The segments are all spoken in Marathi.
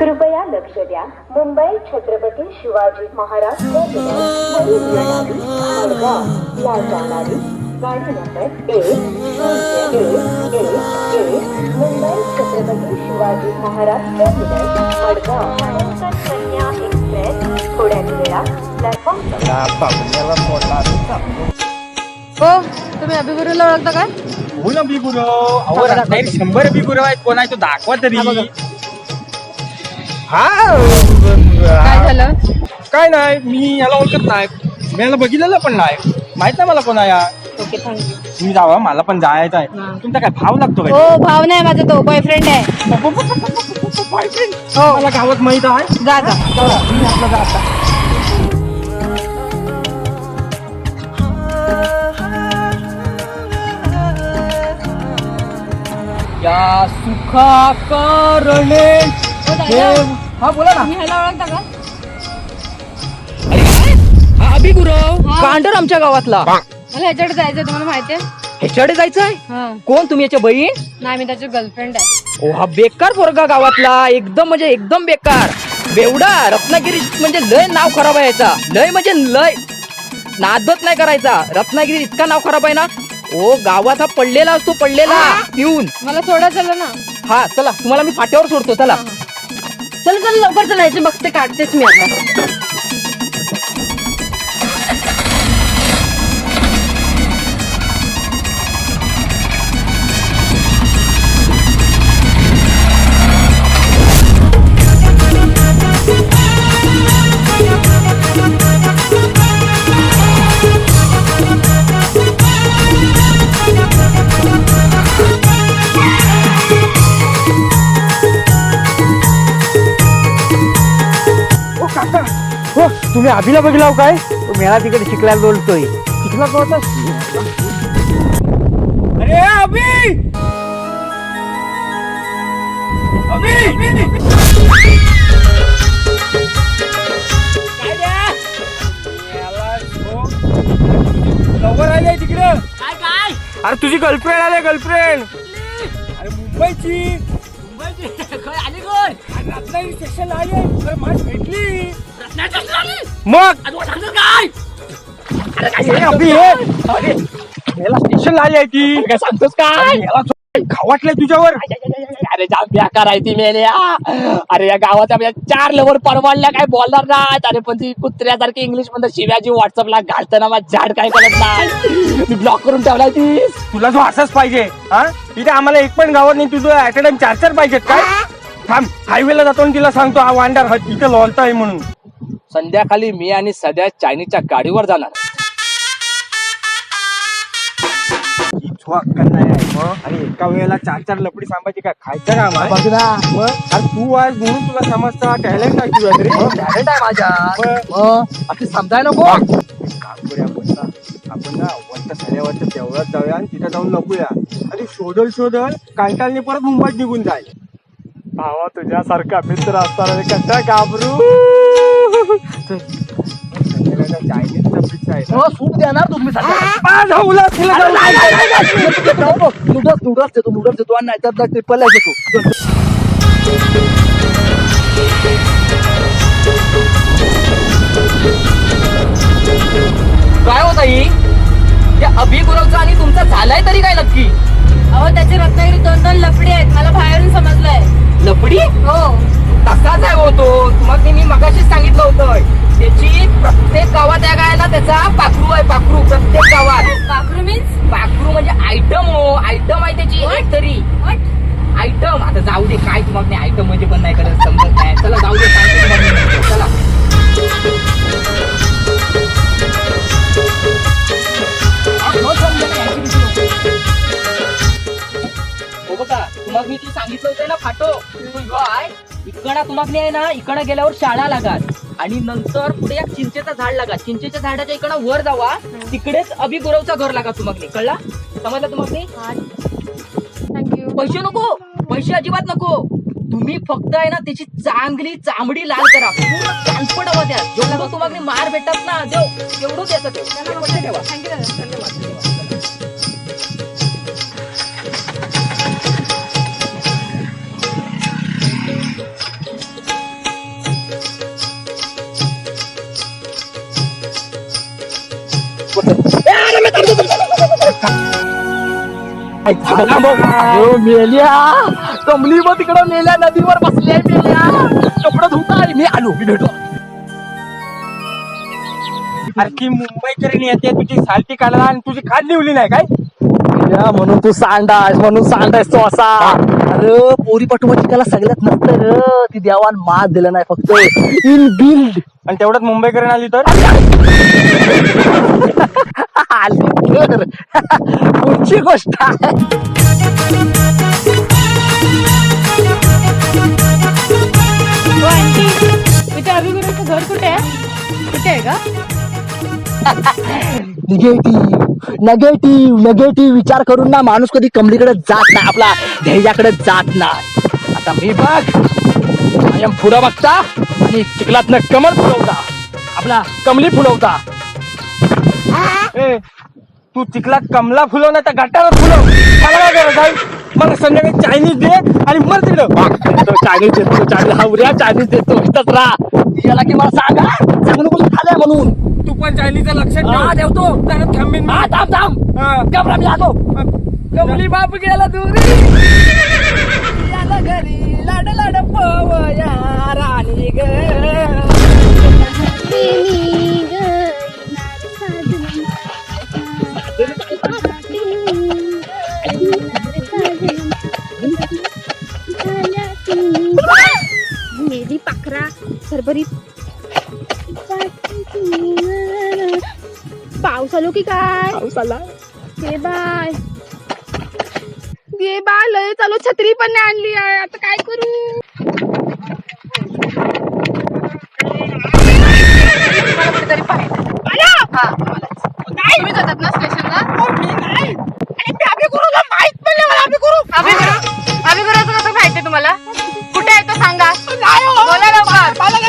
कृपया लक्ष द्या. मुंबई छत्रपती शिवाजी महाराज ला जाणारी गाडी नंबर एक मुंबई छत्रपती शिवाजी महाराज टर्मिनस मडगाव कन्या एक्सप्रेस थोड्याच वेळात प्लॅटफॉर्म हो तुम्ही अभिगुरूला ओळखता काय? हो ना बिगुरव शंभर बिगुरव आहेत. कोण आहे तो दाखवा तरी. हा काय झालं? काय नाही मी याला ओळखत नाही. मी याला बघितलेलं पण नाही. माहीत नाही मला कोण आहे हा. ओके थँक्यू तुम्ही जावा मला पण जायचं आहे. तुमचा काय भाव लागतो काय हो भाव नाही माझा तो बॉयफ्रेंड आहे. मला गावात माहीत आहे. जा जा. चला, मी आपलं जाता. या सुखा करणे हो, दादा, हा बोला ना. तुम्ही ह्याला ओळखता का? हा अभिगुरव. हा. कांडर आमच्या गावातला. मला ह्याच्याकडे जायचं तुम्हाला माहिती आहे? ह्याच्याकडे जायचंय? हा. कोण तुम्ही याच्या बहीण? नाही मी त्याची गर्लफ्रेंड आहे. ओ हा बेकार पोरगा गावातला. एकदम म्हणजे एकदम बेकार. बेवडा रत्नागिरी म्हणजे लय नाव खराब आहे याचा. लय म्हणजे लय नादत नाही करायचा. रत्नागिरी इतका नाव खराब आहे ना. ओ गावात हा पडलेला असतो पडलेला. पिऊन. मला सोडा चला ना. हा चला. तुम्हाला मी फाट्यावर सोडतो चला. चल चल लवकर चलायचे बघते काढतेच मी आता. काका. हो तुम्ही अभिला बघितला काय? मेळा तिकडे शिकलायला बोलतोय. शिकला का अरे अभि अभि लवकर आली आहे तिकडं. काय काय? अरे तुझी गर्लफ्रेंड आली गर्लफ्रेंड अरे मुंबईची. मुंबईची. रत्नागिरी स्टेशन आली. भेटली. मग? काय? अरे काय ए, अभि हे? अरे. याला स्टेशन आली आहे ती. काय सांगतोस काय? याला जो- खावाटलंय तुझ्यावर. अरे बेकार आहे ती मेल्या अरे या गावाच्या म्हणजे चार लवर परवाडल्या काय बोलणार नाहीत. अरे पण ती कुत्र्यासारखी इंग्लिशमध्ये शिव्याजी व्हॉट्सअपला घालताना माझं झाड काय करत नाही. मी ब्लॉक करून ठेवलाय ती. तुला जो असाच पाहिजे हा? इथे आम्हाला एक पण गावात नाही तुझं ऍट चार चार पाहिजेत काय? थांब हायवेला जातो आणि तिला सांगतो हा वांडार हा इथे लोळताय म्हणून. संध्याकाळी मी आणि सध्या चायनीजच्या गाडीवर जाणार. ही आहे, मग. आणि एका वेळेला चार चार लपडी सांभायची काय? खायचं आहे ना. मग अरे तू आहेस म्हणून तुला समजता टॅलेंट आहे तुझ्या तरी टॅलेंट आहे माझ्या. मग. आता समजाय नको. काम करूया आपण ना आपण ना वरच्या सऱ्यावरच्या देवळात जाऊया आणि तिथे जाऊन लपूया. आणि शोधल शोधल कांटालने परत मुंबईत निघून जाईल. भावा तुझ्यासारखा मित्र असताना कसा घाबरू चायनीजचा पिझ्झा आहे ना. सूट देणार तुम्ही आ, जाऊ ला, तिला जाऊ ला. नूडल्स नूडल्स देतो नूडल्स देतो आणि नाहीतर ट्रिपल देतो काय होत आई त्या अभिगुरवचा आणि तुमचा झालाय तरी काय नक्की अहो त्याचे रत्नागिरी दोन दोन लफडी आहेत मला बाहेरून समजलंय लपडी हो. तसाच आहे होतो मग मी मगाशीच सांगितलं होतं. त्याची प्रत्येक गावात या गायला त्याचा पाखरू आहे पाखरू प्रत्येक गावात. पाखरू मीन्स पाखरू म्हणजे आयटम हो. आयटम आहे त्याची एक तरी आयटम आता जाऊ दे काय तुम्हाला आयटम म्हणजे पण नाही करत समजत नाही. चला जाऊ दे सांगतो तुम्हाला. चला. हो बघा तुम्हाला मी ती सांगितलं होतं ना फाटो. तू ह्यो आहे इकडं तुम्हाला आहे ना इकडं गेल्यावर शाळा लागात आणि नंतर पुढे एक चिंचेचं झाड लागा चिंचेच्या झाडाच्या इकडं वर जावा. तिकडेच अभिगुरवचा घर लागा तुम्हाला कळला? समजलं तुम्हाला थँक्यू पैसे नको. पैसे अजिबात नको. तुम्ही फक्त आहे ना त्याची चांगली चांबडी लाल करा. पूर्ण कानपड हवा द्या. जेवढं तुम्हाला मार भेटत ना देव एवढं द्यायचं ठेवा. थँक्यू धन्यवाद. मेल्या. कमली मग तिकडं मेल्या नदीवर बसल्या आहे मेल्या. कपडं धुताय. मी आलो मी भेटलो. आणखी मुंबईकरी येते तुझी सालटी काढला आणि तुझी खाद लिवली नाही काय? म्हणून तू सांडास म्हणून सांडास तो असा. अरे पोरी पटवाची त्याला सगळ्यात नसतं रे. ती देवान मात दिलं नाही फक्त. इन बिल्ड आणि तेवढ्यात मुंबईकरी आली तर? आली तर. पुढची गोष्ट हो तुझ्या अभिगुरूचं घर कुठे आहे? कुठे आहे का निगेटिव्ह नेगेटिव्ह नेगेटिव्ह विचार करून ना माणूस कधी कमलीकडे जात नाही आपला ध्येयाकडे जात नाही. आता मी बघ पुढं बघता. आणि चिखलातनं कमल फुलवता. आपला कमली फुलवता. ए तू चिखलात कमला फुलव ना तर गटावर फुलव. मला काय गरज आहे? मला संध्याकाळी चायनीज दे आणि मर तिकडं. तो चायनीज देतो चायनीज हावऱ्या चायनीज देतो इथंच राहा. याला की मला सांगा सांगू नको खाल्या म्हणून. तू पण चायनीजचं लक्षात हा ठेव. देवतो जरा थांबीन. हा थांब थांब. हा. कमरा मी आलो कमली बाप गेला दूरी. पावसाला हे बाय. ये लय चालू छत्री पण नाही आणली आहे. आता काय करू? नाही. ना करू ना माहीत करू करू कसं तुम्हाला? कुठे आहे तो सांगा. बोला लवकर.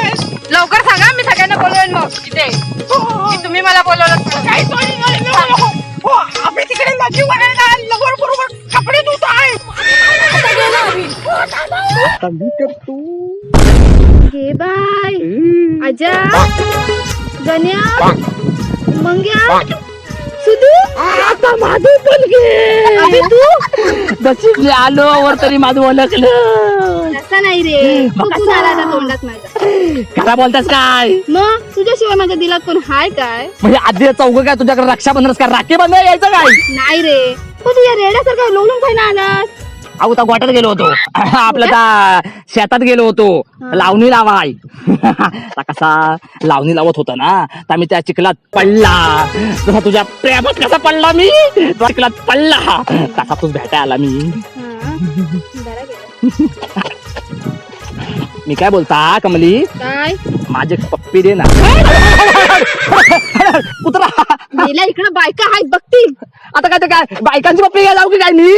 गण्या मंग्या सुधू आता पण घे. तू आलो वर तरी माझं ओळखलं. तसा नाही रे. चुकून आला आता तोंडात माझ्या खरा बोलतास काय? मग तुझ्याशिवाय माझ्या दिलात कोण? हाय काय? म्हणजे आधी चौघ काय तुझ्याकडे रक्षाबंधनच काय राखी बांधायला यायचं काय? नाही रे. तू तुझ्या रेड्यासारखा लोळून काय ना आलास. अहो त्या गोट्यात गेलो होतो. आपल्या त्या शेतात गेलो होतो. लावणी लावाय आता कसा लावणी लावत होता ना तर मी त्या चिखलात पडला. तसा तुझ्या प्रेमात कसा पडला मी? चिखलात पडला. कसा तू भेटाय आला मी. मी काय बोलता कमली? काय? माझे पप्पी दे ना. कुत्रा गेल्या इकडे बायका आहेत बघतील. आता काय ते काय बायकांची पप्पी घ्यायला जाऊ की काय मी?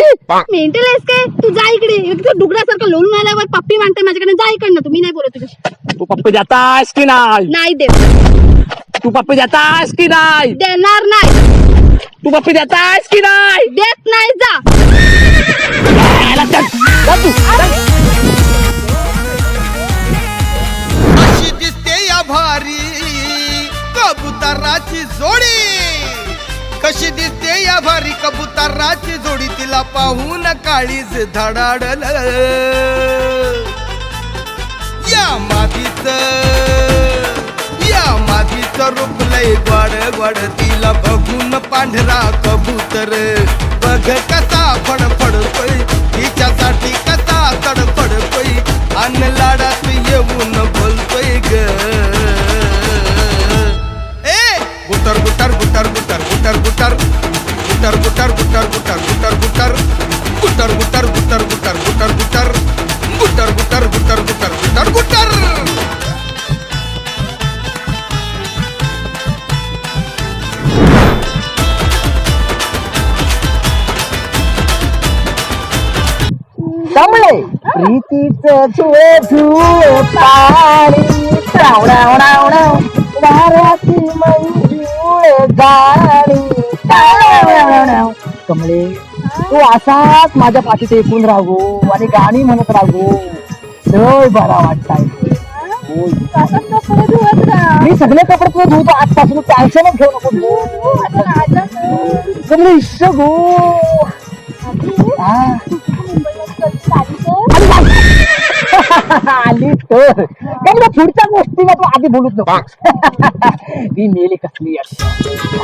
मेंटल आहेस काय? तू जा इकडे. एकदम डुगरासारखं लोळून आल्यावर पप्पी मानते माझ्याकडे जा इकडनं तुम्ही नाही बोलत तुझ्याशी. तू पप्पी देतास की नाही? नाही देत. तू पप्पी देतास की नाही? देणार नाही. तू पप्पी देतास की नाही? देत नाही जा. याला चल, जा तू, चल. भारी कबुतराची जोडी. कशी दिसते या भारी कबुतराची जोडी तिला पाहून काळीज धडाडल. या मातीचं या मादीच रूप लय गोड गोड तिला बघून पांढरा कबूतर. बघ कसा फडफडतोय तिच्यासाठी कसा तडफडतोय अन लाडात येऊन बोलतोय ग. कमळे प्रीतीचं झुळे झुळे पाणी. श्रावणाव नाव नाव वाऱ्याची मंजुळे गाणी. टाळाव नाव. कमळे तू असाच माझ्या पाठीत एकूण राहू आणि गाणी म्हणत राहू. लय बरा वाटताय. होय. मी मी सगळे कपडे तुला धुतो आजपासून टेन्शनच घेऊ नको कमले इश्श गो हा. आली तर कमले पुढच्या गोष्टीला तू आधी बोलूच नको. ती मेली कसली.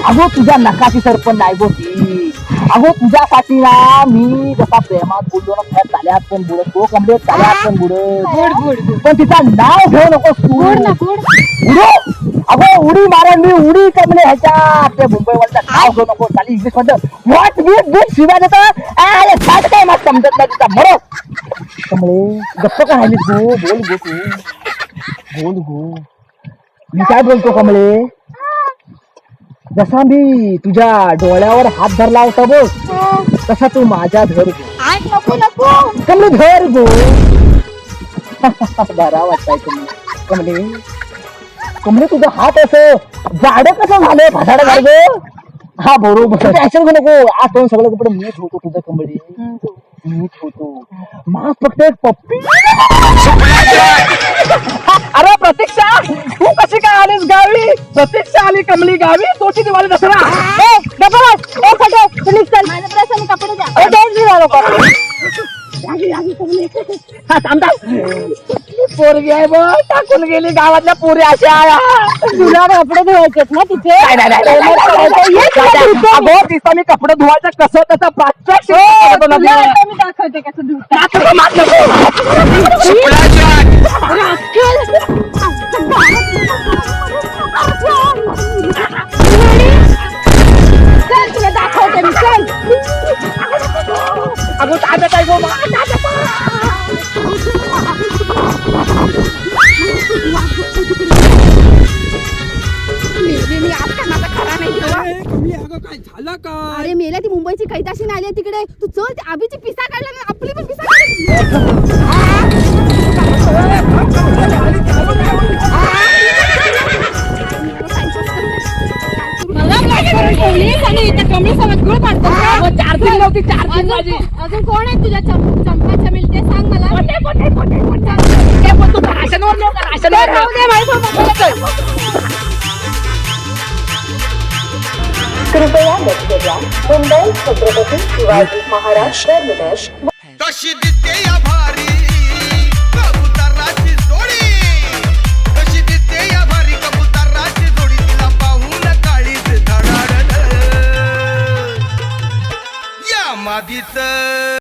अगो तुझ्या नकाची सरपण नाही गो ती अगो तुझ्यासाठी ना मी जसा प्रेमात बोललो ना त्या चाल्यात पण बुडत. तो कमले चाल्यात पण बुडत. पण तिचं नाव घेऊ नकोस तू. उडो अगो उडी मारण मी उडी कमले ह्याच्या ते मुंबईवरचं नाव घेऊ नको चाली इंग्लिशमध्ये व्हॉट बीट बीट शिवाय देतो अरे छाट काय मग समजत नाही तिचा मरो. कमळे गप्प का राहिलीस गो बोल गो तू. बोल गो. मी काय बोलतो कमळे जसा मी तुझ्या डोळ्यावर हात धरला होता बघ तसा तू माझ्या धर गो. नको नको. कमले धर गो. बरा वाटताय तुम्ही. कमले कमले तुझा हात असं. जाड कसं झालं? भाडाड झालं हा बरोबर टेन्शन घेऊ नको. आठवण सगळं कपडे मीच होतो तुझं कमळे मीच होतो. मास फक्त एक पप्पी. अरे प्रतीक्षा तू कशी काय आलीस गावी? प्रतीक्षा आली कमली गावी. तोची दिवाळी दसरा? गप्प बस. ए, पोरगी आहे बघ टाकून गेली गावातल्या पोरी अशा. तुला कपडे धुवायचे ना तिथे. अगो मी कपडे धुवायचं कसं त्याचा प्रात्यक्षिक मी दाखवते कसं धुता मेल्या ती मुंबईची कैदाशी आली तिकडे तू चल ती आबीची पिसा काढला ना आपली पण पिसा अजून कोण आहे तुझ्या चंपा चमेल ते सांग मला कृपया लक्ष द्या. मुंबई छत्रपती शिवाजी महाराज टर्मिनस कशी दिसते या भारी कबुतराची जोडी? कशी दिसते या भारी कबुतराची जोडी? तिला पाहून काळीच धडाड या मादीचं